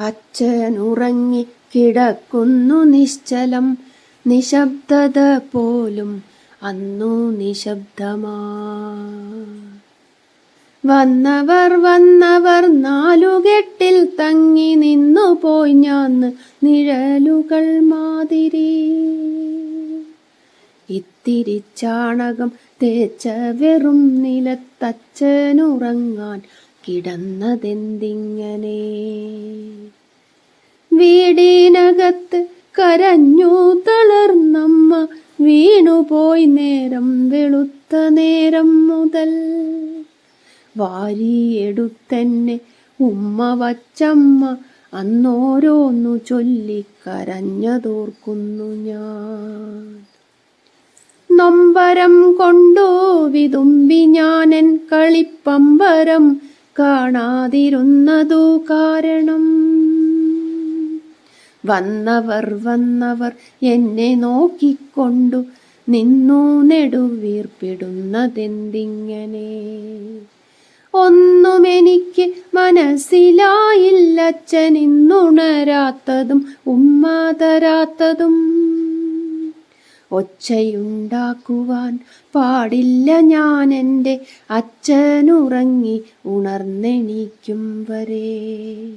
അച്ഛനുറങ്ങി കിടക്കുന്നു നിശ്ചലം. നിശബ്ദത പോലും അന്നു നിശബ്ദമാ. വന്നവർ വന്നവർ നാലുകെട്ടിൽ തങ്ങി നിന്നു പോയി ഞാൻ നിഴലുകൾ മാതിരി. ഇത്തിരി ചാണകം തേച്ച വെറും നിലത്തച്ഛനുറങ്ങാൻ കിടന്നതെന്തിങ്ങനെ? വീടിനകത്ത് കരഞ്ഞു തളർന്നമ്മ വീണുപോയി നേരം വെളുത്ത നേരം മുതൽ. വാരിയെടുത്തെന്നെ ഉമ്മ വച്ചമ്മ അന്നോരോന്നു ചൊല്ലിക്കരഞ്ഞതോർക്കുന്നു ഞാൻ. നൊമ്പരം കൊണ്ടോ വിതുമ്പി ഞാനൻ കളിപ്പമ്പരം കാണാതിരുന്നതു കാരണം. വന്നവർ വന്നവർ എന്നെ നോക്കിക്കൊണ്ടു നിന്നു നെടുവീർപ്പിടുന്നതെന്തിങ്ങനെ? ഒന്നുമെനിക്ക് മനസ്സിലായില്ല അച്ഛൻ ഇന്നുണരാത്തതും ഉമ്മ ഒച്ചയുണ്ടാക്കുവാൻ പാടില്ല ഞാൻ എന്റെ അച്ഛനുറങ്ങി ഉണർന്നെണീക്കും വരെ.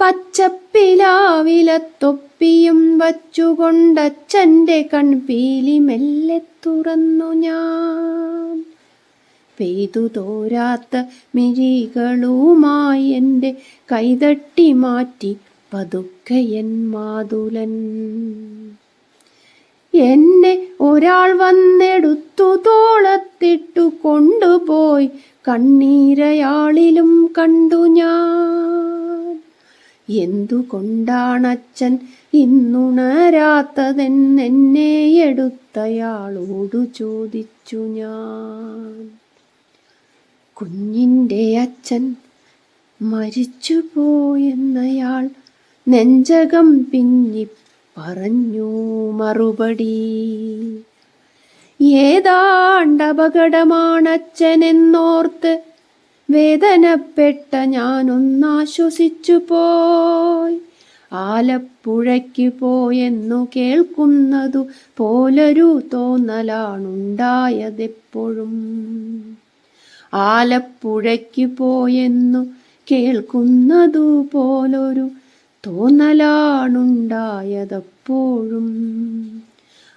പച്ചപ്പിലാവിലത്തൊപ്പിയും വച്ചുകൊണ്ടച്ഛന്റെ കൺപീലി മെല്ലെ തുറന്നു ഞാൻ. പെയ്തു തോരാത്ത മിഴികളുമായി എന്റെ കൈതട്ടി മാറ്റി പതുക്കയൻ മാതുലൻ. എന്നെ ഒരാൾ വന്നെടുത്തു തോളത്തിട്ടു കൊണ്ടുപോയി. കണ്ണീരയാളിലും കണ്ടു ഞാൻ. എന്തുകൊണ്ടാണച്ഛൻ ഇന്നുണരാത്തതെന്നെ എടുത്തയാളോടു ചോദിച്ചു ഞാൻ. കുഞ്ഞിന്റെ അച്ഛൻ മരിച്ചുപോയെന്നയാൾ നെഞ്ചകം പിന്നി പറഞ്ഞു മറുപടി. ഏതാണ്ടപകടമാണച്ഛനെന്നോർത്ത് വേദനപ്പെട്ട ഞാനൊന്നാശ്വസിച്ചു പോയി ആലപ്പുഴയ്ക്ക് പോയെന്നു കേൾക്കുന്നതു പോലൊരു തോന്നലാണുണ്ടായതെപ്പോഴും. ആലപ്പുഴയ്ക്ക് പോയെന്നു കേൾക്കുന്നതു പോലൊരു തോന്നലാണുണ്ടായതപ്പോഴും.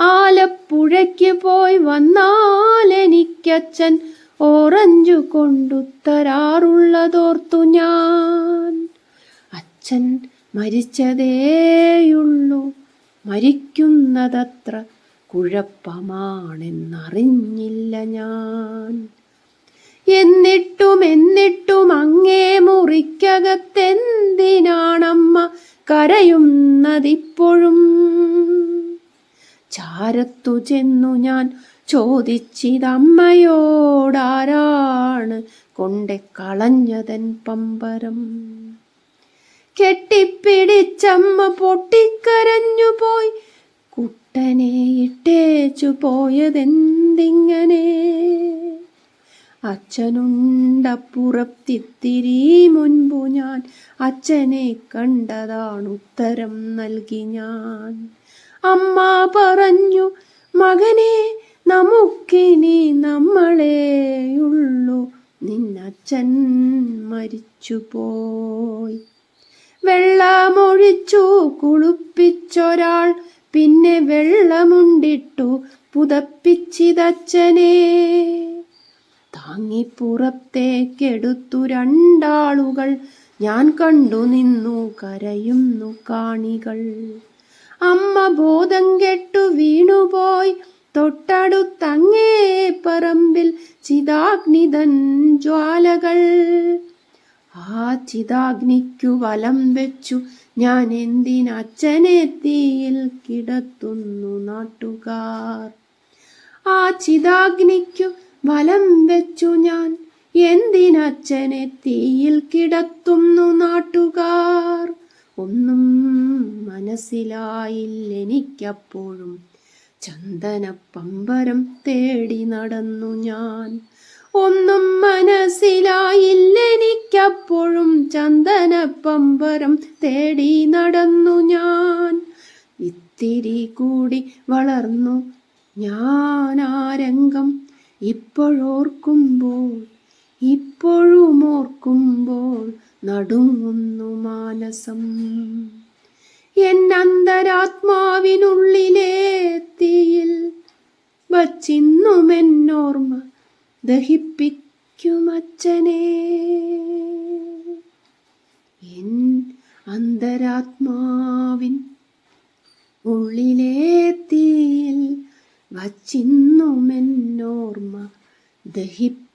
ആലപ്പുഴയ്ക്ക് പോയി വന്നാൽ എനിക്കച്ഛൻ ഓറഞ്ചു കൊണ്ടുത്തരാറുള്ളതോർത്തു ഞാൻ. അച്ഛൻ മരിച്ചതേയുള്ളൂ. മരിക്കുന്നതത്ര കുഴപ്പമാണെന്നറിഞ്ഞില്ല ഞാൻ. എന്നിട്ടും കരയുന്നതിപ്പോഴും. ചാരത്തു ചെന്നു ഞാൻ ചോദിച്ചിതമ്മയോടാരാണ് കൊണ്ടെ കളഞ്ഞതൻ പമ്പരം. കെട്ടിപ്പിടിച്ചമ്മ പൊട്ടിക്കരഞ്ഞു പോയി കുട്ടനെ ഇട്ടേച്ചു പോയതെന്തിങ്ങനെ? അച്ഛനുണ്ടപ്പുറത്തിത്തിരി മുൻപു ഞാൻ. അച്ഛനെ കണ്ടതാണ് ഉത്തരം നൽകി ഞാൻ. അമ്മ പറഞ്ഞു മകനെ നമുക്കിനി നമ്മളെയുള്ളൂ നിന്നച്ഛൻ മരിച്ചുപോയി. വെള്ളമൊഴിച്ചു കുളിപ്പിച്ചൊരാൾ പിന്നെ വെള്ളമുണ്ടിട്ടു പുതപ്പിച്ചിതച്ഛനെ. താങ്ങിപ്പുറത്തേക്കെടുത്തു രണ്ടാളുകൾ. ഞാൻ കണ്ടു നിന്നു കരയുന്നു കാണികൾ. അമ്മ ബോധം കെട്ടു വീണുപോയി. തൊട്ടടുത്തങ്ങേ പറമ്പിൽ ചിതാഗ്നിതൻ ജ്വാലകൾ. ആ ചിതാഗ്നിക്കു വലം വെച്ചു. ഞാൻ എന്തിനച്ഛനെ തീയിൽ കിടത്തുന്നു നാട്ടുകാർ. ആ ചിതാഗ്നിക്കു വലം വെച്ചു ഞാൻ. എന്തിനച്ഛനെ തീയിൽ കിടത്തുന്നു നാട്ടുകാർ? ഒന്നും മനസ്സിലായില്ലെനിക്കപ്പോഴും ചന്ദന പമ്പരം തേടി നടന്നു ഞാൻ. ഒന്നും മനസ്സിലായില്ലെനിക്കപ്പോഴും ചന്ദന പമ്പരം തേടി നടന്നു ഞാൻ. ഇത്തിരി കൂടി വളർന്നു ഞാൻ ആ രംഗം ഇപ്പോഴോർക്കുമ്പോൾ ഇപ്പോഴും ഓർക്കുമ്പോൾ നടുങ്ങുന്നു മാനസം. എന്നന്തരാത്മാവിനുള്ളിലെ തീയിൽ വച്ചിന്നുമെന്നോർമ്മ ദഹിപ്പിക്കുമച്ചനെ എൻ അന്തരാത്മാവിൻ ഉള്ളിലെ തീയിൽ ദഹിപ്പിക്കുമച്ചനേ.